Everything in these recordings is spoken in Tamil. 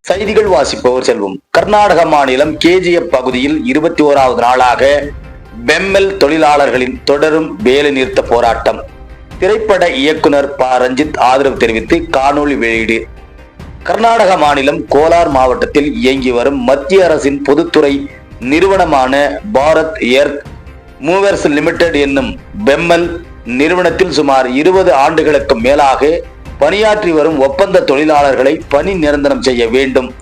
செய்திகள் வாசிப்பவர் செல்வம். கர்நாடக மாநிலம் கேஜிஎஃப் பகுதியில் இருபத்தி ஓராவது நாளாக பெம்மெல் தொழிலாளர்களின் தொடரும் வேலை நிறுத்த போராட்டம். திரைப்பட இயக்குனர் ப. ரஞ்சித் ஆதரவு தெரிவித்து காணொளி வெளியீடு. கர்நாடக மாநிலம் கோலார் மாவட்டத்தில் இயங்கி வரும் மத்திய அரசின் பொதுத்துறை நிறுவனமான பாரத் எர்த் மூவர்ஸ் லிமிடெட் என்னும் பெம்மல் நிறுவனத்தில் சுமார் இருபது ஆண்டுகளுக்கு மேலாக பணியாற்றி வரும் ஒப்பந்த தொழிலாளர்களை பணி நிரந்தரம் செய்ய வேண்டும்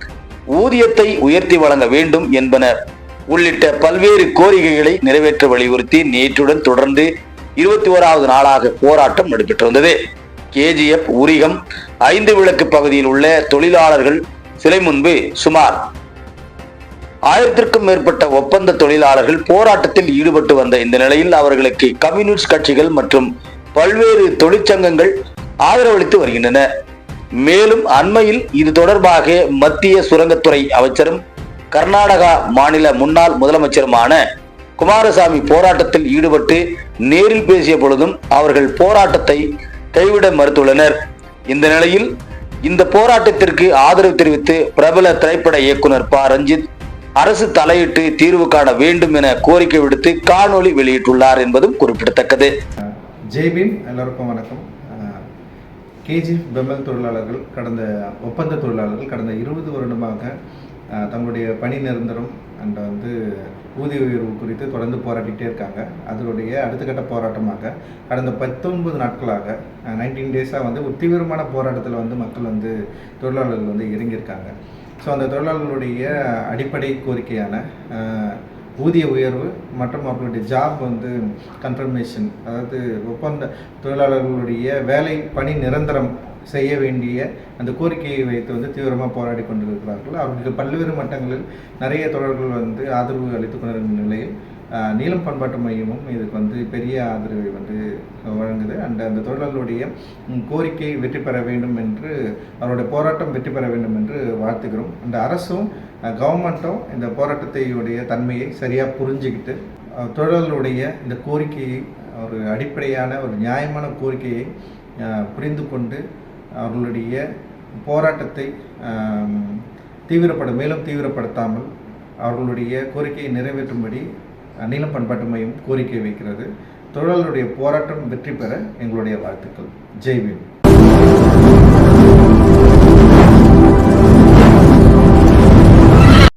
ஊதியத்தை உயர்த்தி வழங்க வேண்டும் என்பன உள்ளிட்ட பல்வேறு கோரிக்கைகளை நிறைவேற்ற வலியுறுத்தி நேற்றுடன் தொடர்ந்து இருபத்தி ஓராவது நாளாக போராட்டம் நடைபெற்றிருந்தது. கேஜிஎஃப் உரிகம் ஐந்து விளக்கு பகுதியில் உள்ள தொழிலாளர்கள் சிலை முன்பு சுமார் ஆயிரத்திற்கும் மேற்பட்ட ஒப்பந்த தொழிலாளர்கள் போராட்டத்தில் ஈடுபட்டு வந்த இந்த நிலையில் அவர்களுக்கு கம்யூனிஸ்ட் கட்சிகள் மற்றும் பல்வேறு தொழிற்சங்கங்கள் ஆதரவளித்து வருகின்றன. மேலும் அண்மையில் இது தொடர்பாக மத்திய சுரங்கத்துறை அமைச்சரும் கர்நாடகா மாநில முன்னாள் முதலமைச்சருமான குமாரசாமி போராட்டத்தில் ஈடுபட்டு நேரில் பேசிய பொழுதும் அவர்கள் போராட்டத்தை கைவிட மறுத்துள்ளனர். இந்த நிலையில் இந்த போராட்டத்திற்கு ஆதரவு தெரிவித்து பிரபல திரைப்பட இயக்குனர் ப. ரஞ்சித் அரசு தலையிட்டு தீர்வு காண வேண்டும் என கோரிக்கை விடுத்து காணொளி வெளியிட்டுள்ளார் என்பதும் குறிப்பிடத்தக்கது. ஜெய்பீம் எல்லோருக்கும் வணக்கம். கேஜிஎஃப் பெம்பல் தொழிலாளர்கள் கடந்த ஒப்பந்த தொழிலாளர்கள் கடந்த இருபது வருடமாக தங்களுடைய பணி நிரந்தரம் அண்ட் வந்து ஊதிய உயர்வு குறித்து தொடர்ந்து போராடிட்டே இருக்காங்க. அதனுடைய அடுத்த கட்ட போராட்டமாக கடந்த பத்தொன்பது நாட்களாக நைன்டீன் டேஸாக வந்து ஒரு தீவிரமான போராட்டத்தில் வந்து மக்கள் வந்து தொழிலாளர்கள் வந்து இறங்கியிருக்காங்க. ஸோ அந்த தொழிலாளர்களுடைய அடிப்படை கோரிக்கையான ஊதிய உயர்வு மற்றும் அவர்களுடைய ஜாப் வந்து கன்ஃபர்மேஷன் அதாவது ஒப்பந்த தொழிலாளர்களுடைய வேலை பணி நிரந்தரம் செய்ய வேண்டிய அந்த கோரிக்கையை வைத்து வந்து தீவிரமாக போராடி கொண்டிருக்கிறார்கள். அவர்களுக்கு பல்வேறு மட்டங்களில் நிறைய தொடர்கள் வந்து ஆதரவு அளித்துக் கொண்டிருக்கும் நிலையில் நீளம் பண்பாட்டு மையமும் இதுக்கு வந்து பெரிய ஆதரவை வந்து அண்ட் அந்த தொழிலாளர்களுடைய கோரிக்கை வெற்றி பெற வேண்டும் என்று அவருடைய போராட்டம் வெற்றி பெற வேண்டும் என்று வாழ்த்துக்கிறோம் அந்த அரசும் கவர்மெண்ட்டும் இந்த போராட்டத்தையுடைய தன்மையை சரியாக புரிஞ்சுக்கிட்டு தொழிலாளருடைய இந்த கோரிக்கையை ஒரு அடிப்படையான ஒரு நியாயமான கோரிக்கையை புரிந்து கொண்டு அவர்களுடைய போராட்டத்தை தீவிரப்பட மேலும் தீவிரப்படுத்தாமல் அவர்களுடைய கோரிக்கையை நிறைவேற்றும்படி நீளம் நீலம் பண்பாட்டு மையம் கோரிக்கை வைக்கிறது. தொழிலாளருடைய போராட்டம் வெற்றி பெற எங்களுடைய வாழ்த்துக்கள். ஜெய்பீம்